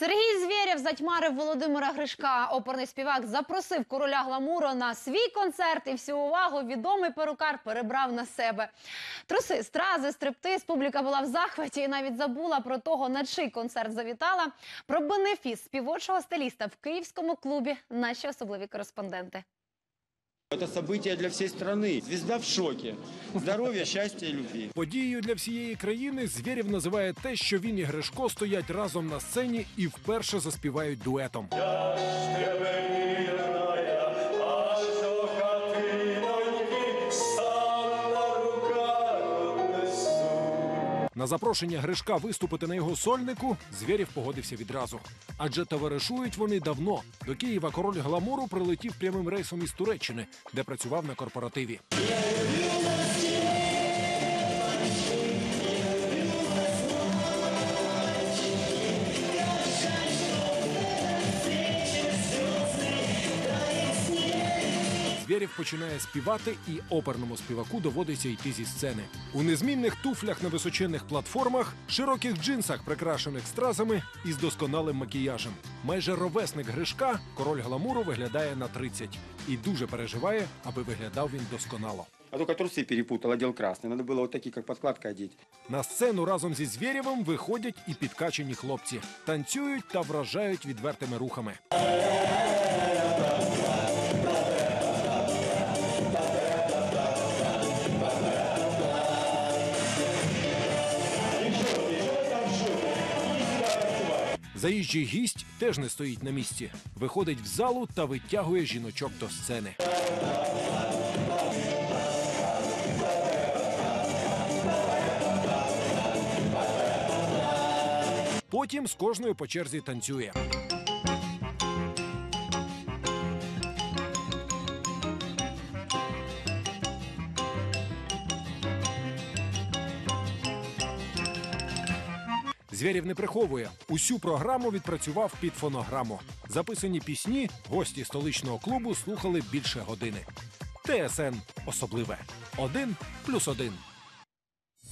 Сергій Звєрєв затьмарив Володимира Гришка. Оперний співак запросив короля гламуру на свій концерт і всю увагу відомий перукар перебрав на себе. Труси, стрази, стриптиз, публіка була в захваті і навіть забула про того, на чий концерт завітала. Про бенефіс співочого стиліста в київському клубі наші особливі кореспонденти. Это событие для всей страны. Звезда в шоке. Здоровья, счастья и любви. Подією для всієї країни Звєрєв називає те, що він і Гришко стоять разом на сцені і вперше заспівають дуетом. На запрошення Гришка виступити на його сольнику Звєрєв погодився відразу. Адже товаришують вони давно. До Києва король гламуру прилетів прямим рейсом із Туреччини, де працював на корпоративі. Звєрєв починає співати, і оперному співаку доводиться йти зі сцени. У незмінних туфлях на височенних платформах, широких джинсах, прикрашених стразами і з досконалим макіяжем. Майже ровесник Гришка, король гламуру виглядає на 30 і дуже переживає, аби виглядав він досконало. А только трусы перепутал, одел красный. Надо было вот такие, как подкладка, одеть. На сцену разом зі Звєрєвим виходять і підкачені хлопці, танцюють та вражають відвертими рухами. Заїжджий гість теж не стоїть на місці. Виходить в залу та витягує жіночок до сцени. Потім з кожною по черзі танцює. Звєрів не приховує. Усю програму відпрацював під фонограму. Записані пісні гості столичного клубу слухали більше години. ТСН особливе. Один плюс один.